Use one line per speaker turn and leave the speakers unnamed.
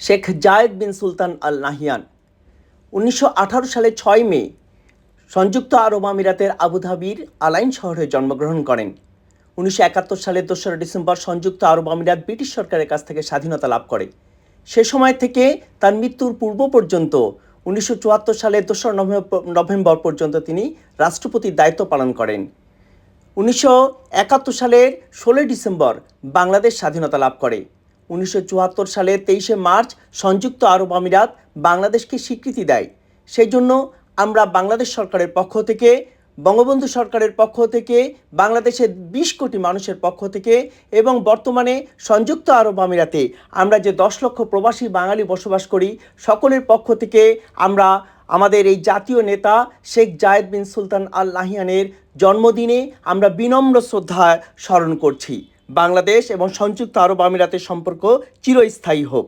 শেখ জায়েদ বিন সুলতান আল নাহিয়ান উনিশশো সালে ছয় মে সংযুক্ত আরব আমিরাতের আবুধাবির আলাইন শহরে জন্মগ্রহণ করেন। উনিশশো সালের দোসরা ডিসেম্বর সংযুক্ত আরব আমিরাত ব্রিটিশ সরকারের কাছ থেকে স্বাধীনতা লাভ করে। সে সময় থেকে তার মৃত্যুর পূর্ব পর্যন্ত উনিশশো সালের দোসরা নভেম্বর নভেম্বর পর্যন্ত তিনি রাষ্ট্রপতির দায়িত্ব পালন করেন। উনিশশো একাত্তর সালের ষোলোই ডিসেম্বর বাংলাদেশ স্বাধীনতা লাভ করে। উনিশশো সালের তেইশে মার্চ সংযুক্ত আরব আমিরাত বাংলাদেশকে স্বীকৃতি দেয়। সেই জন্য আমরা বাংলাদেশ সরকারের পক্ষ থেকে, বঙ্গবন্ধু সরকারের পক্ষ থেকে, বাংলাদেশের বিশ কোটি মানুষের পক্ষ থেকে এবং বর্তমানে সংযুক্ত আরব আমিরাতে আমরা যে দশ লক্ষ প্রবাসী বাঙালি বসবাস করি, সকলের পক্ষ থেকে আমরা আমাদের এই জাতীয় নেতা শেখ জায়েদ বিন সুলতান আল নাহিয়ানের জন্মদিনে আমরা বিনম্র শ্রদ্ধা স্মরণ করছি। বাংলাদেশ এবং সংযুক্ত আরব আমিরাতের সম্পর্ক চিরস্থায়ী হোক।